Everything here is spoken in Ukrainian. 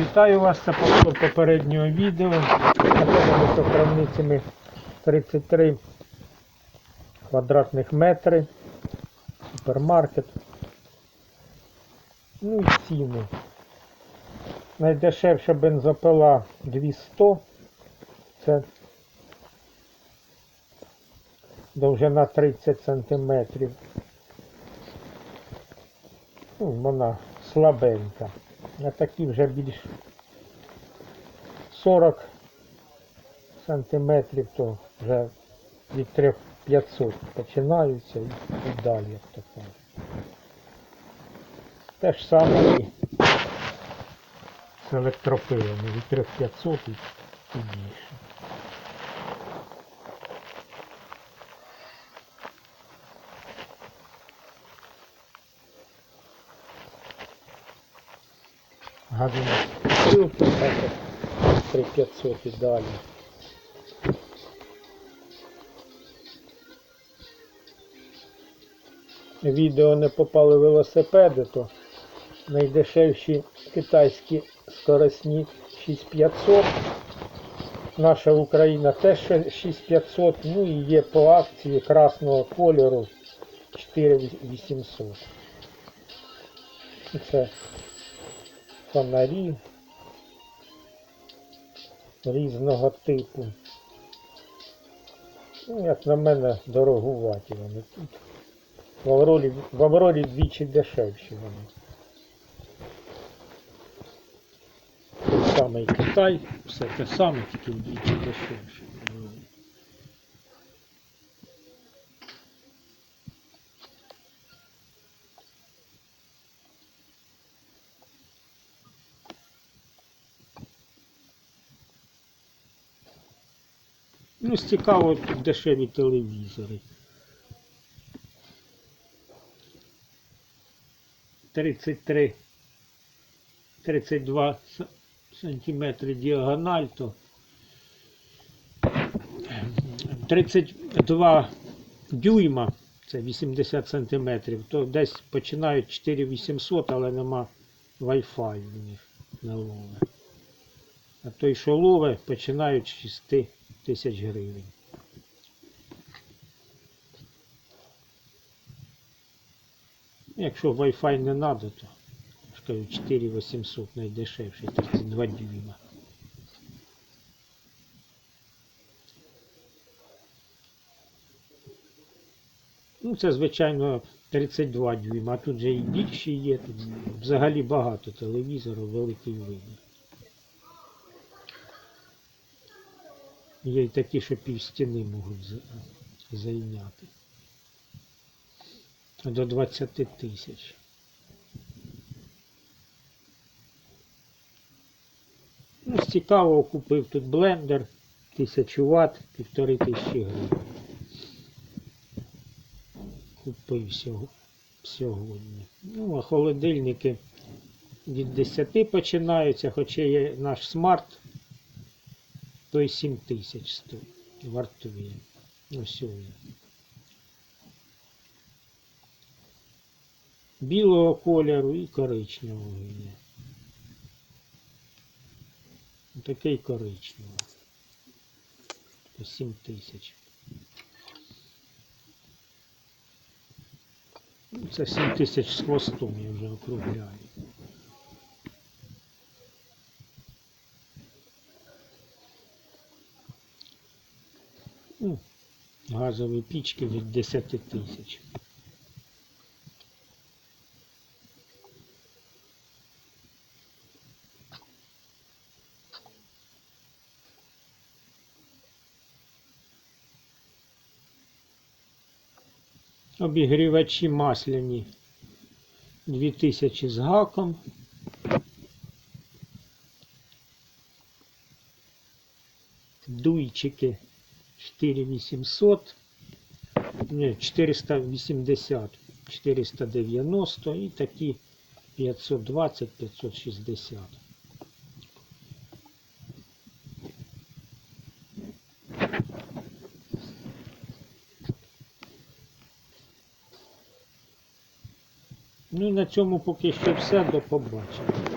Вітаю вас, це повтор попереднього відео. Знаходимося крамницями 33 квадратних метри, супермаркет. Ну і ціни. Найдешевша бензопила 200. Це довжина 30 сантиметрів. Ну, вона слабенька. А такі вже більш 40 сантиметрів, то вже від 3500 починаються і, і далі, як то кажуть. Те ж саме і з електропилами від 3500 і, і більше. Також 3500 і далі. Відео не попали велосипеди, то найдешевші китайські скоросні 6500. Наша Україна теж 6500, ну і є по акції красного кольору 4800. Це фонарі різного типу. Ну, як на мене, дорогуваті вони тут. В Аврорі двічі дешевші вони. Той самий Китай, все те саме, тільки вдвічі дешевше. Ну, цікаво тут дешеві телевізори. 33 32 сантиметри діагональ, то 32 дюйма, це 80 сантиметрів, то десь починають 4800, але нема Wi-Fi у них на лове. А той, що лове, починають з 6 тисяч гривень. Якщо Wi-Fi не треба, то я кажу 4800 найдешевший, 32 дюйма. Ну, це, звичайно, 32 дюйма, а тут же і більші є, тут взагалі багато телевізорів, великий вибір. Є й такі, що пів стіни можуть зайняти. До 20 тисяч. Ну, цікавого купив тут блендер 1000 Вт, півтори тисячі гривень. Купив сього- сьогодні. Ну, а холодильники від 10 починаються, хоча є наш смарт, то й 7 тисяч стоїть. Вартує. Ось він. білого кольору і коричневого є. Такий коричневий. По 7 тисяч. Ну, Це 7 тисяч з хвостом я вже округляю. Ну, газові пічки від 10 тисяч. Обігрівачі масляні 2000 з гаком. Дуйчики 4800. Не, 480, 490 і такі 520, 560. Ну на цьому поки що все. До побачення.